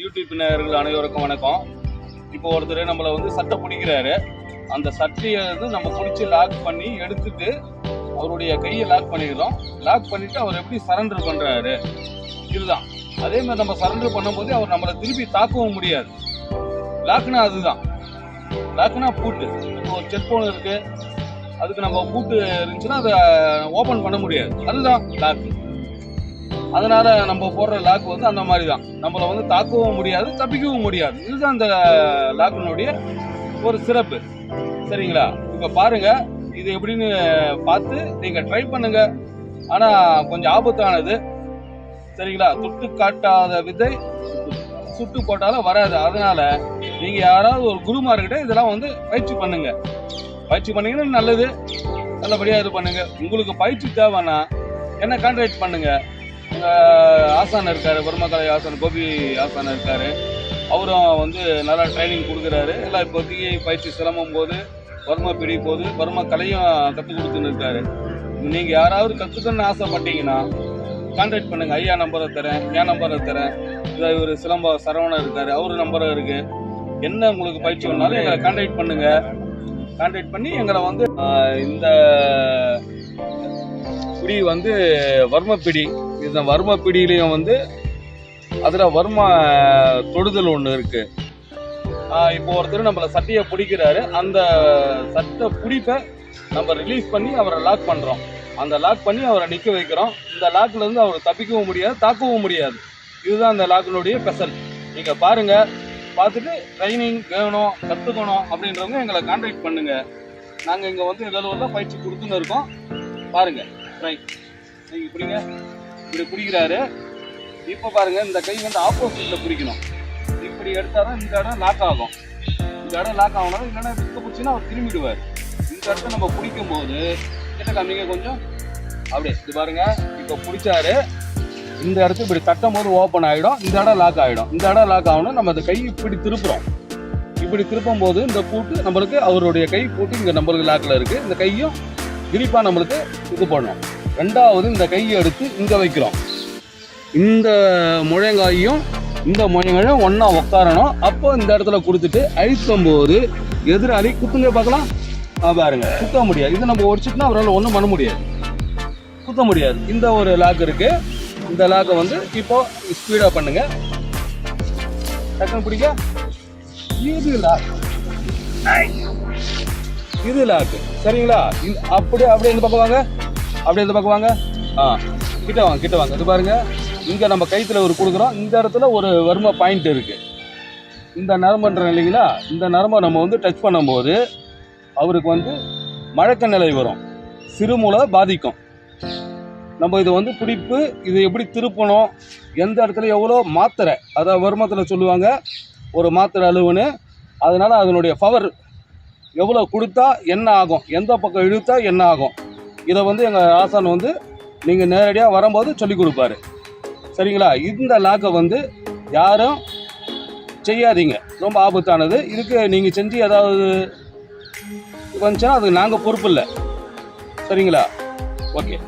YouTube நேயர்கள் அனைவருக்கும் வணக்கம். இப்போ ஒருத்தர் நம்மளை வந்து சட்டை பிடிக்கிறாரு. அந்த சட்டையை வந்து நம்ம பிடிச்சி லாக் பண்ணி எடுத்துட்டு அவருடைய கையை லாக் பண்ணிடுறோம். லாக் பண்ணிட்டு அவர் எப்படி சரண்டர் பண்ணுறாரு இதுதான். அதே மாதிரி நம்ம சரண்டர் பண்ணும்போது அவர் நம்மளை திருப்பி தாக்கவும் முடியாது. லாக்னா அதுதான். லாக்னா பூட்டு. இப்போ ஒரு செல்போன் இருக்குது அதுக்கு நம்ம பூட்டு இருந்துச்சுன்னா அதை ஓப்பன் பண்ண முடியாது. அதுதான் லாக்கு அதனால நம்ம போடுற லாக் வந்து அந்த மாதிரி தான் நம்மளை வந்து தாக்கவும் முடியாது தப்பிக்கவும் முடியாது. இதுதான் அந்த லாக்கினுடைய ஒரு சிறப்பு. சரிங்களா? இப்போ பாருங்க இது எப்படின்னு பார்த்து நீங்கள் ட்ரை பண்ணுங்க. ஆனால் கொஞ்சம் ஆபத்தானது. சரிங்களா? துட்டு காட்டாத விதை சுட்டு போட்டாலும் வராது. அதனால நீங்கள் யாராவது ஒரு குருமார்கிட்ட இதெல்லாம் வந்து பயிற்சி பண்ணுங்க. பயிற்சி பண்ணீங்கன்னா நல்லது. நல்லபடியாக இது பண்ணுங்க. உங்களுக்கு பயிற்சி தேவைன்னா என்ன கான்டாக்ட் பண்ணுங்கள் ஆசான் இருக்காரு பர்மகலை ஆசான் கோபி ஆசான் இருக்காரு. அவரும் வந்து நல்லா ட்ரைனிங் கொடுக்குறாரு. எல்லாம் இப்போதைக்கு பயிற்சி சிரமம் போது பர்ம பிடி போது பர்ம கலையும் கற்றுக் கொடுத்துன்னு இருக்காரு. நீங்கள் யாராவது கற்றுக்கணும்னு ஆசைப்பட்டீங்கன்னா கான்டாக்ட் பண்ணுங்க. ஐயா நம்பரை தரேன் என் நம்பரை தரேன். இதை இவர் சிலம்ப சரவணன் இருக்காரு. அவர் நம்பரும் இருக்கு. என்ன உங்களுக்கு பயிற்சி வேணாலும் எங்களை கான்டாக்ட் பண்ணுங்க. கான்டாக்ட் பண்ணி எங்களை வந்து இந்த பிடி வந்து வர்ம பிடி. இந்த வர்ம பிடியிலையும் வந்து அதில் வர்ம தொடுதல் ஒன்று இருக்கு. இப்போ ஒருத்தர் நம்மளை சட்டையை பிடிக்கிறாரு. அந்த சட்டை பிடிப்பை நம்ம ரிலீஸ் பண்ணி அவரை லாக் பண்ணுறோம் அந்த லாக் பண்ணி அவரை நிற்க வைக்கிறோம். இந்த லாக்லேருந்து அவர் தப்பிக்கவும் முடியாது தாக்கவும் முடியாது. இதுதான் அந்த லாக்கினுடைய ஸ்பெஷல் நீங்கள் பாருங்கள் பார்த்துட்டு ட்ரைனிங் வேணும் கற்றுக்கணும் அப்படின்றவங்க எங்களை கான்டாக்ட் பண்ணுங்கள் நாங்கள் இங்கே வந்து இதெல்லாம் பயிற்சி கொடுத்துன்னு இருக்கோம். பாருங்கள் ட்ரை நீங்க பிடிங்க இப்படி பிடிக்கிறாரு இப்போ பாருங்க இந்த கை வந்து ஆப்போசிட்ல பிடிக்கணும் இப்படி எடுத்தாதான் இந்த இடம் லாக் ஆகும். இந்த இடம் லாக் ஆகணும் இல்லைன்னா இதுக்கு பிடிச்சின்னா அவர் திரும்பிடுவார். இந்த இடத்த நம்ம பிடிக்கும் போது கிட்ட காமிங்க கொஞ்சம். அப்படியே இது பாருங்க. இப்போ பிடிச்சாரு இந்த இடத்து இப்படி தட்டும் போது ஓப்பன் ஆகிடும் இந்த இடம் லாக் ஆகிடும் இந்த இடம் லாக் ஆகணும். நம்ம அந்த கை இப்படி திருப்புறோம். இப்படி திருப்பும் போது இந்த பூட்டு நம்மளுக்கு அவருடைய கை பூட்டு இங்கே நம்மளுக்கு லாக்கில் இருக்குது இந்த கையும் கிரிப்பாக நம்மளுக்கு இது பண்ணும். ரெண்டாவது இந்த கையை எடுத்து இங்கே வைக்கிறோம். இந்த முழங்காயும் இந்த முழங்காயும் ஒன்றா உட்காரணும் அப்போ இந்த இடத்துல கொடுத்துட்டு அழுத்தும் போது எதிராளி குத்துங்க பார்க்கலாம். பாருங்க. குத்த முடியாது. இதை நம்ம ஒடிச்சிட்டுனா அவரால் ஒன்றும் பண்ண முடியாது. குத்த முடியாது. இந்த ஒரு லாக் இருக்கு. இந்த லாக்கை வந்து இப்போ ஸ்பீடாக பண்ணுங்க. டக்குன்னு பிடிக்க இது லாக். இது லாக்கு சரிங்களா? இந்த- அப்படியே அப்படியே இந்த பக்கம் வாங்க. அப்படியே இந்த பக்கம் வாங்க. ஆ கிட்ட வாங்க கிட்ட வாங்க. இது பாருங்க இங்கே நம்ம கைத்தில் ஒரு கொடுக்குறோம். இந்த இடத்துல ஒரு வரும பாயிண்ட் இருக்குது இந்த நரம்புன்றோம் இல்லைங்களா? இந்த நரம்பை நம்ம வந்து டச் பண்ணும்போது அவருக்கு வந்து மழக்க நிலை வரும். சிறுமூளை பாதிக்கும். நம்ம இதை வந்து பிடிப்பு இது எப்படி திருப்பணும் எந்த இடத்துல எவ்வளோ மாத்திரை அதாவது வருமத்தில் சொல்லுவாங்க ஒரு மாத்திரை அழுவுன்னு அதனால் அதனுடைய பவர் எவ்வளோ கொடுத்தா என்ன ஆகும்? எந்த பக்கம் இழுத்தா என்ன ஆகும்? இதை வந்து எங்கள் ஆசான் வந்து நீங்கள் நேரடியாக வரும்போது சொல்லி கொடுப்பாரு. சரிங்களா? இந்த லாக்கை வந்து யாரும் செய்யாதீங்க. ரொம்ப ஆபத்தானது. இதுக்கு நீங்கள் செஞ்சு ஏதாவது வந்துச்சுன்னா அதுக்கு நாங்கள் பொறுப்பு இல்லை. சரிங்களா? ஓகே.